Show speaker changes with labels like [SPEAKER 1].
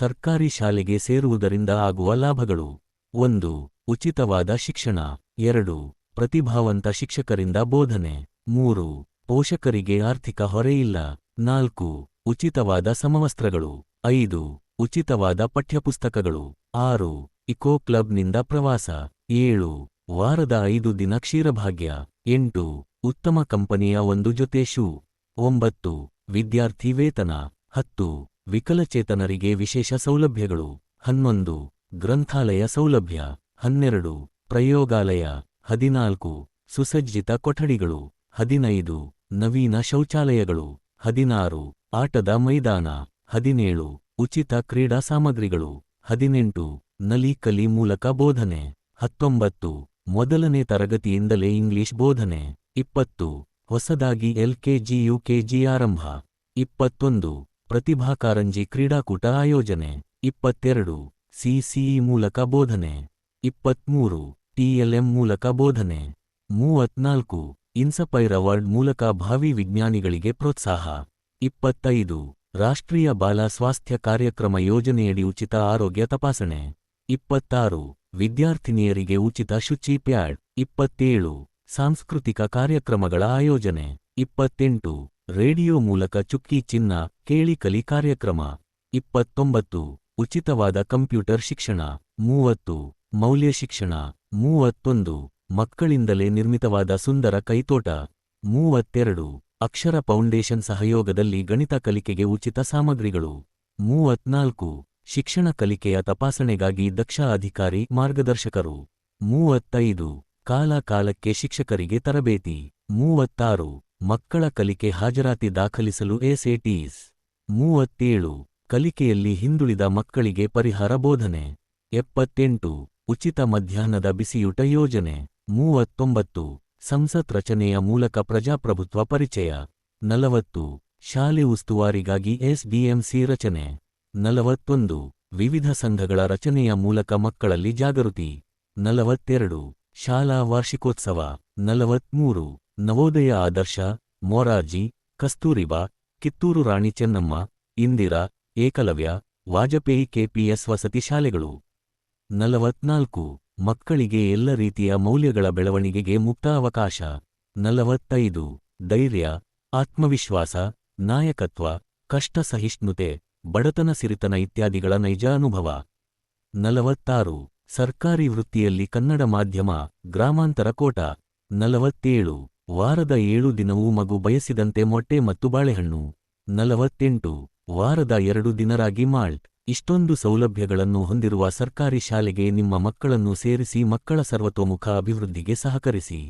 [SPEAKER 1] ಸರ್ಕಾರಿ ಶಾಲೆಗೆ ಸೇರುವುದರಿಂದ ಆಗುವ ಲಾಭಗಳು. ಒಂದು, ಉಚಿತವಾದ ಶಿಕ್ಷಣ. ಎರಡು, ಪ್ರತಿಭಾವಂತ ಶಿಕ್ಷಕರಿಂದ ಬೋಧನೆ. ಮೂರು, ಪೋಷಕರಿಗೆ ಆರ್ಥಿಕ ಹೊರೆಯಿಲ್ಲ. ನಾಲ್ಕು, ಉಚಿತವಾದ ಸಮವಸ್ತ್ರಗಳು. ಐದು, ಉಚಿತವಾದ ಪಠ್ಯಪುಸ್ತಕಗಳು. ಆರು, ಇಕೋ ಕ್ಲಬ್ನಿಂದ ಪ್ರವಾಸ. ಏಳು, ವಾರದ ಐದು ದಿನ ಕ್ಷೀರಭಾಗ್ಯ. ಎಂಟು, ಉತ್ತಮ ಕಂಪನಿಯ ಒಂದು ಜೊತೆ ಶೂ. ಒಂಬತ್ತು, ವಿದ್ಯಾರ್ಥಿ ವೇತನ. ಹತ್ತು ವಿಕಲಚೇತನರಿಗೆ ವಿಶೇಷ ಸೌಲಭ್ಯಗಳು. ಹನ್ನೊಂದು. ಗ್ರಂಥಾಲಯ ಸೌಲಭ್ಯ. ಹನ್ನೆರಡು. ಪ್ರಯೋಗಾಲಯ. ಹದಿನಾಲ್ಕು. ಸುಸಜ್ಜಿತ ಕೊಠಡಿಗಳು. ಹದಿನೈದು. ನವೀನ ಶೌಚಾಲಯಗಳು. ಹದಿನಾರು. ಆಟದ ಮೈದಾನ. ಹದಿನೇಳು. ಉಚಿತ ಕ್ರೀಡಾ ಸಾಮಗ್ರಿಗಳು. ಹದಿನೆಂಟು. ನಲಿ ಕಲಿ ಮೂಲಕ ಬೋಧನೆ. ಹತ್ತೊಂಬತ್ತು. ಮೊದಲನೇ ತರಗತಿಯಿಂದಲೇ ಇಂಗ್ಲಿಷ್ ಬೋಧನೆ. ಇಪ್ಪತ್ತು. ಹೊಸದಾಗಿ ಎಲ್ಕೆಜಿ, ಯುಕೆಜಿ ಆರಂಭ. ಇಪ್ಪತ್ತೊಂದು. ಪ್ರತಿಭಾ ಕಾರಂಜಿ ಕ್ರೀಡಾಕೂಟ ಆಯೋಜನೆ, ಇಪ್ಪತ್ತೆರಡು, ಸಿಸಿಇ ಮೂಲಕ ಬೋಧನೆ, ಇಪ್ಪತ್ಮೂರು, ಟಿಎಲ್ಎಂ ಮೂಲಕ ಬೋಧನೆ, ಮೂವತ್ನಾಲ್ಕು, ಇನ್ಸಪೈರ್ ಅವಾರ್ಡ್ ಮೂಲಕ ಭಾವಿ ವಿಜ್ಞಾನಿಗಳಿಗೆ ಪ್ರೋತ್ಸಾಹ, ಇಪ್ಪತ್ತೈದು, ರಾಷ್ಟ್ರೀಯ ಬಾಲ ಸ್ವಾಸ್ಥ್ಯ ಕಾರ್ಯಕ್ರಮ ಯೋಜನೆಯಡಿ ಉಚಿತ ಆರೋಗ್ಯ ತಪಾಸಣೆ, ಇಪ್ಪತ್ತಾರು, ವಿದ್ಯಾರ್ಥಿನಿಯರಿಗೆ ಉಚಿತ ಶುಚಿ ಪ್ಯಾಡ್, ಇಪ್ಪತ್ತೇಳು, ಸಾಂಸ್ಕೃತಿಕ ಕಾರ್ಯಕ್ರಮಗಳ ಆಯೋಜನೆ, ಇಪ್ಪತ್ತೆಂಟು ರೇಡಿಯೋ ಮೂಲಕ ಚುಕ್ಕಿ ಚಿನ್ನ ಕೇಳಿ ಕಲಿ ಕಾರ್ಯಕ್ರಮ. ಇಪ್ಪತ್ತೊಂಬತ್ತು, ಉಚಿತವಾದ ಕಂಪ್ಯೂಟರ್ ಶಿಕ್ಷಣ. ಮೂವತ್ತು, ಮೌಲ್ಯ ಶಿಕ್ಷಣ. ಮೂವತ್ತೊಂದು, ಮಕ್ಕಳಿಂದಲೇ ನಿರ್ಮಿತವಾದ ಸುಂದರ ಕೈತೋಟ. ಮೂವತ್ತೆರಡು, ಅಕ್ಷರ ಫೌಂಡೇಶನ್ ಸಹಯೋಗದಲ್ಲಿ ಗಣಿತ ಕಲಿಕೆಗೆ ಉಚಿತ ಸಾಮಗ್ರಿಗಳು. ಮೂವತ್ನಾಲ್ಕು, ಶಿಕ್ಷಣ ಕಲಿಕೆಯ ತಪಾಸಣೆಗಾಗಿ ದಕ್ಷ ಅಧಿಕಾರಿ ಮಾರ್ಗದರ್ಶಕರು. ಮೂವತ್ತೈದು ಕಾಲ ಕಾಲಕ್ಕೆ ಶಿಕ್ಷಕರಿಗೆ ತರಬೇತಿ. ಮೂವತ್ತಾರು ಮಕ್ಕಳ ಕಲಿಕೆ ಹಾಜರಾತಿ ದಾಖಲಿಸಲು ಎಸ್ಎಟಿಸ್ ಮೂವತ್ತೇಳು. ಕಲಿಕೆಯಲ್ಲಿ ಹಿಂದುಳಿದ ಮಕ್ಕಳಿಗೆ ಪರಿಹಾರ ಬೋಧನೆ. ಎಪ್ಪತ್ತೆಂಟು. ಉಚಿತ ಮಧ್ಯಾಹ್ನದ ಬಿಸಿಯೂಟ ಯೋಜನೆ. ಮೂವತ್ತೊಂಬತ್ತು. ಸಂಸತ್ ರಚನೆಯ ಮೂಲಕ ಪ್ರಜಾಪ್ರಭುತ್ವ ಪರಿಚಯ. ನಲವತ್ತು. ಶಾಲೆ ಉಸ್ತುವಾರಿಗಾಗಿ ಎಸ್ಬಿಎಂಸಿ ರಚನೆ. ನಲವತ್ತೊಂದು. ವಿವಿಧ ಸಂಘಗಳ ರಚನೆಯ ಮೂಲಕ ಮಕ್ಕಳಲ್ಲಿ ಜಾಗೃತಿ. ನಲವತ್ತೆರಡು. ಶಾಲಾ ವಾರ್ಷಿಕೋತ್ಸವ. ನಲವತ್ಮೂರು. ನವೋದಯ ಆದರ್ಶ, ಮೊರಾರ್ಜಿ, ಕಸ್ತೂರಿಬಾ, ಕಿತ್ತೂರು ರಾಣಿ ಚೆನ್ನಮ್ಮ, ಇಂದಿರಾ, ಏಕಲವ್ಯ, ವಾಜಪೇಯಿ ಕೆಪಿಎಸ್ ವಸತಿ ಶಾಲೆಗಳು. ನಲವತ್ನಾಲ್ಕು, ಮಕ್ಕಳಿಗೆ ಎಲ್ಲ ರೀತಿಯ ಮೌಲ್ಯಗಳ ಬೆಳವಣಿಗೆಗೆ ಮುಕ್ತ ಅವಕಾಶ. ನಲವತ್ತೈದು, ಧೈರ್ಯ, ಆತ್ಮವಿಶ್ವಾಸ, ನಾಯಕತ್ವ ಕಷ್ಟ ಸಹಿಷ್ಣುತೆ ಬಡತನ ಸಿರಿತನ ಇತ್ಯಾದಿಗಳ ನೈಜ ಅನುಭವ. ನಲವತ್ತಾರು, ಸರ್ಕಾರಿ ವೃತ್ತಿಯಲ್ಲಿ ಕನ್ನಡ ಮಾಧ್ಯಮ, ಗ್ರಾಮಾಂತರ ಕೋಟ. ನಲವತ್ತೇಳು ವಾರದ ಏಳು ದಿನವೂ ಮಗು ಬಯಸಿದಂತೆ ಮೊಟ್ಟೆ ಮತ್ತು ಬಾಳೆಹಣ್ಣು. ನಲವತ್ತೆಂಟು. ವಾರದ ಎರಡು ದಿನರಾಗಿ ಮಾಲ್ಟ್. ಇಷ್ಟೊಂದು ಸೌಲಭ್ಯಗಳನ್ನು ಹೊಂದಿರುವ ಸರ್ಕಾರಿ ಶಾಲೆಗೆ ನಿಮ್ಮ ಮಕ್ಕಳನ್ನು ಸೇರಿಸಿ ಮಕ್ಕಳ ಸರ್ವತೋಮುಖ ಅಭಿವೃದ್ಧಿಗೆ ಸಹಕರಿಸಿ.